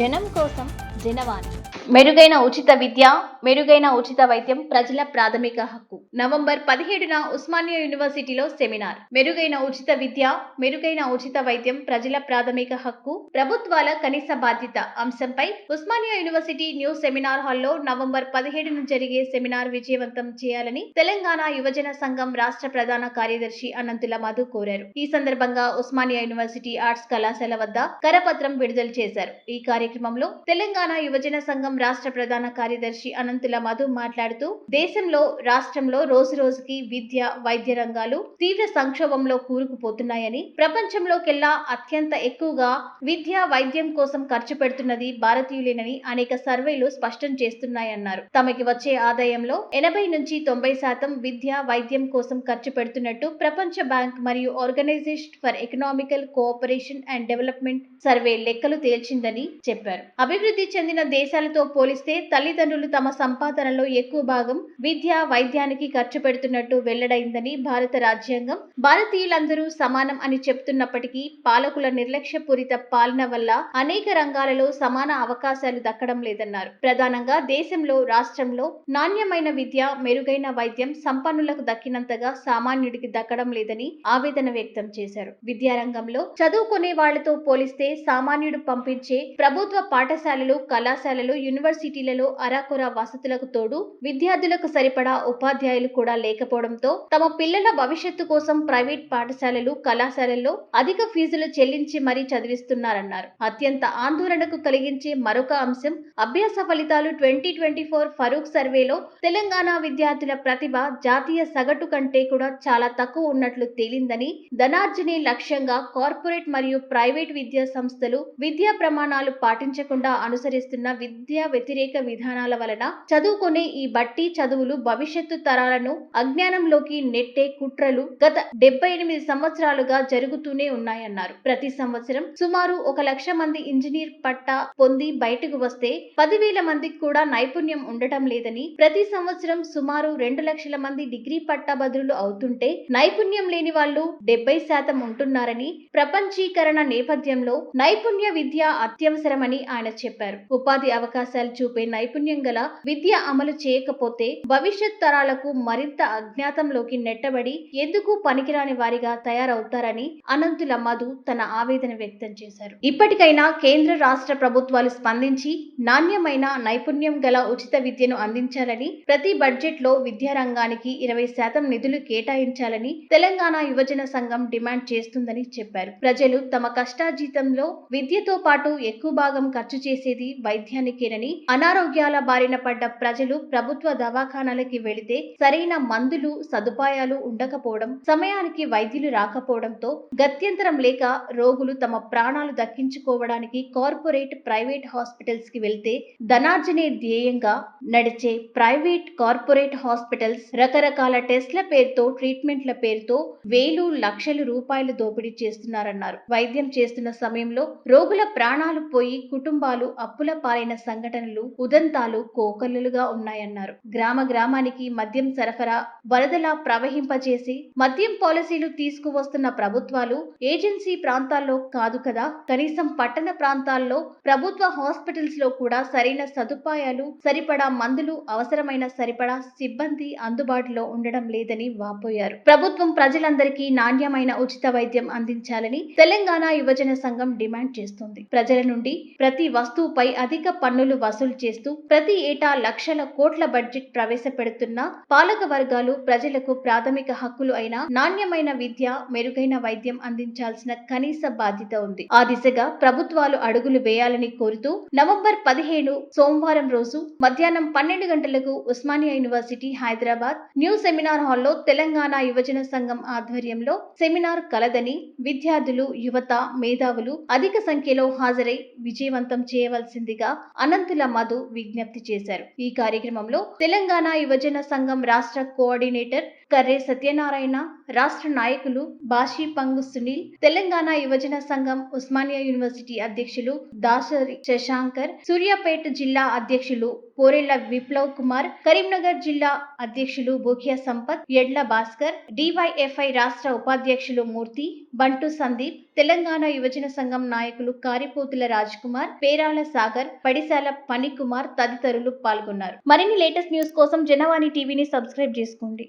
జనం కోసం జనవాణి మెరుగైన ఉచిత విద్య మెరుగైన ఉచిత వైద్యం ప్రజల ప్రాథమిక హక్కు. నవంబర్ పదిహేడున ఉస్మానియా యూనివర్సిటీలో సెమినార్. మెరుగైన ఉచిత విద్య మెరుగైన ఉచిత వైద్యం ప్రజల ప్రాథమిక హక్కు ప్రభుత్వాల కనీస బాధ్యత అంశంపై ఉస్మానియా యూనివర్సిటీ న్యూ సెమినార్ హాల్లో నవంబర్ పదిహేడున జరిగే సెమినార్ విజయవంతం చేయాలని తెలంగాణ యువజన సంఘం రాష్ట్ర ప్రధాన కార్యదర్శి అనంతుల మధు కోరారు. ఈ సందర్భంగా ఉస్మానియా యూనివర్సిటీ ఆర్ట్స్ కళాశాల వద్ద కరపత్రం విడుదల చేశారు. ఈ కార్యక్రమంలో తెలంగాణ యువజన సంఘం రాష్ట్ర ప్రధాన కార్యదర్శి అనంతుల మధు మాట్లాడుతూ దేశంలో రాష్ట్రంలో రోజు రోజుకి విద్య వైద్య రంగాలు తీవ్ర సంక్షోభంలో కూరుకుపోతున్నాయని ప్రపంచంలోకెల్లా అత్యంత ఎక్కువగా విద్య వైద్యం కోసం ఖర్చు పెడుతున్నది భారతీయులేనని అనేక సర్వేలు స్పష్టం చేస్తున్నాయన్నారు. తమకి వచ్చే ఆదాయంలో ఎనభై నుంచి తొంభై శాతం విద్య వైద్యం కోసం ఖర్చు పెడుతున్నట్టు ప్రపంచ బ్యాంక్ మరియు Organisation for Economical Cooperation and Development survey లెక్కలు తేల్చిందని చెప్పారు. అభివృద్ధి చెందిన దేశాలతో పోలిస్తే తల్లిదండ్రులు తమ సంపాదనలో ఎక్కువ భాగం విద్య వైద్యానికి ఖర్చు పెడుతున్నట్టు వెల్లడైందని భారత రాజ్యాంగం. భారతీయులందరూ సమానం అని చెప్తున్నప్పటికీ పాలకుల నిర్లక్ష్యపూరిత పాలన వల్ల అనేక రంగాలలో సమాన అవకాశాలు దక్కడం లేదన్నారు. ప్రధానంగా దేశంలో రాష్ట్రంలో నాణ్యమైన విద్య మెరుగైన వైద్యం సంపన్నులకు దక్కినంతగా సామాన్యుడికి దక్కడం లేదని ఆవేదన వ్యక్తం చేశారు. విద్యారంగంలో చదువుకునే వాళ్ళతో పోలిస్తే సామాన్యుడు పంపించే ప్రభుత్వ పాఠశాలలు కళాశాలలు యూనివర్సిటీలలో అరాకొర వసతులకు తోడు విద్యార్థులకు సరిపడా ఉపాధ్యాయులు కూడా లేకపోవడంతో తమ పిల్లల భవిష్యత్తు కోసం ప్రైవేట్ పాఠశాలలు కళాశాలల్లో అధిక ఫీజులు చెల్లించి మరీ చదివిస్తున్నారన్నారు. అత్యంత ఆందోళనకు కలిగించే మరొక అంశం అభ్యాస ఫలితాలు ట్వంటీ ట్వంటీ ఫోర్ ఫరూక్ సర్వేలో తెలంగాణ విద్యార్థుల ప్రతిభ జాతీయ సగటు కంటే కూడా చాలా తక్కువ ఉన్నట్లు తేలిందని ధనార్జనే లక్ష్యంగా కార్పొరేట్ మరియు ప్రైవేట్ విద్యా సంస్థలు విద్యా ప్రమాణాలు పాటించకుండా అనుసరిస్తున్న విద్యా వ్యతిరేక విధానాల వలన చదువుకునే ఈ బట్టి చదువులు భవిష్యత్తు తరాలను అజ్ఞానంలోకి నెట్టే కుట్రలు గత డెబ్బై ఎనిమిది సంవత్సరాలుగా జరుగుతూనే ఉన్నాయన్నారు. ప్రతి సంవత్సరం సుమారు ఒక లక్ష మంది ఇంజనీర్ పట్టా పొంది బయటకు వస్తే పదివేల మందికి కూడా నైపుణ్యం ఉండటం లేదని ప్రతి సంవత్సరం సుమారు రెండు లక్షల మంది డిగ్రీ పట్టాభద్రులు అవుతుంటే నైపుణ్యం లేని వాళ్ళు డెబ్బై శాతం ఉంటున్నారని ప్రపంచీకరణ నేపథ్యంలో నైపుణ్య విద్య అత్యవసరమని ఆయన చెప్పారు. ఉపాధి అవకాశం అవకాశాలు చూపే నైపుణ్యం గల విద్య అమలు చేయకపోతే భవిష్యత్ తరాలకు మరింత అజ్ఞాతంలోకి నెట్టబడి ఎందుకు పనికిరాని వారిగా తయారవుతారని అనంతుల మధు తన ఆవేదన వ్యక్తం చేశారు. ఇప్పటికైనా కేంద్ర రాష్ట్ర ప్రభుత్వాలు స్పందించి నాణ్యమైన నైపుణ్యం గల ఉచిత విద్యను అందించాలని ప్రతి బడ్జెట్లో విద్యారంగానికి ఇరవై శాతం నిధులు కేటాయించాలని తెలంగాణ యువజన సంఘం డిమాండ్ చేస్తుందని చెప్పారు. ప్రజలు తమ కష్టాజీతంలో విద్యతో పాటు ఎక్కువ భాగం ఖర్చు చేసేది వైద్యానికేనని అనారోగ్యాల బారిన పడ్డ ప్రజలు ప్రభుత్వ దవాఖానాలకి వెళితే సరైన మందులు సదుపాయాలు ఉండకపోవడం సమయానికి వైద్యులు రాకపోవడంతో గత్యంతరం లేక రోగులు తమ ప్రాణాలు దక్కించుకోవడానికి కార్పొరేట్ ప్రైవేట్ హాస్పిటల్స్కి వెళ్తే ధనార్జనే ధ్యేయంగా నడిచే ప్రైవేట్ కార్పొరేట్ హాస్పిటల్స్ రకరకాల టెస్ట్ల పేరుతో ట్రీట్మెంట్ల పేరుతో వేలు లక్షలు రూపాయలు దోపిడీ చేస్తున్నారన్నారు. వైద్యం చేస్తున్న సమయంలో రోగుల ప్రాణాలు పోయి కుటుంబాలు అప్పుల పాలైన సంఘటన సంఘటనలు ఉదంతాలు కోకల్లులుగా ఉన్నాయన్నారు. గ్రామ గ్రామానికి మద్యం సరఫరా వరదలా ప్రవహింపజేసి మద్యం పాలసీలు తీసుకువస్తున్న ప్రభుత్వాలు ఏజెన్సీ ప్రాంతాల్లో కాదు కదా? కనీసం పట్టణ ప్రాంతాల్లో ప్రభుత్వ హాస్పిటల్స్లో కూడా సరైన సదుపాయాలు సరిపడా మందులు అవసరమైన సరిపడా సిబ్బంది అందుబాటులో ఉండడం లేదని వాపోయారు. ప్రభుత్వం ప్రజలందరికీ నాణ్యమైన ఉచిత వైద్యం అందించాలని తెలంగాణ యువజన సంఘం డిమాండ్ చేస్తుంది. ప్రజల నుండి ప్రతి వస్తువుపై అధిక పన్నులు వసూలు చేస్తూ ప్రతి ఏటా లక్షల కోట్ల బడ్జెట్ ప్రవేశపెడుతున్న పాలక వర్గాలు ప్రజలకు ప్రాథమిక హక్కులు అయిన నాణ్యమైన విద్య మెరుగైన వైద్యం అందించాల్సిన కనీస బాధ్యత ఉంది. ఆ దిశగా ప్రభుత్వాలు అడుగులు వేయాలని కోరుతూ నవంబర్ పదిహేను సోమవారం రోజు మధ్యాహ్నం పన్నెండు గంటలకు Osmania University Hyderabad new seminar హాల్లో తెలంగాణ యువజన సంఘం ఆధ్వర్యంలో సెమినార్ కలదని విద్యార్థులు యువత మేధావులు అధిక సంఖ్యలో హాజరై విజయవంతం చేయవలసిందిగా అనంత అనంతుల మధు విజ్ఞప్తి చేశారు. ఈ కార్యక్రమంలో తెలంగాణ యువజన సంఘం రాష్ట్ర కోఆర్డినేటర్ కర్రే సత్యనారాయణ రాష్ట్ర నాయకులు బాషీ పంగు సునీల్ తెలంగాణ యువజన సంఘం ఉస్మానియా యూనివర్సిటీ అధ్యక్షులు దాసరి శశాంకర్ సూర్యాపేట జిల్లా అధ్యక్షులు పోరెళ్ళ విప్లవ్ కుమార్ కరీంనగర్ జిల్లా అధ్యక్షులు బోకియా సంపత్ ఎడ్ల భాస్కర్ డివైఎఫ్ఐ రాష్ట్ర ఉపాధ్యక్షులు మూర్తి బంటు సందీప్ తెలంగాణ యువజన సంఘం నాయకులు కారిపోతుల రాజ్ కుమార్ పేరాల సాగర్ పడిశాల పనికుమార్ తదితరులు పాల్గొన్నారు. మరిన్ని లేటెస్ట్ న్యూస్ కోసం జనవాణి టీవీని సబ్స్క్రైబ్ చేసుకోండి.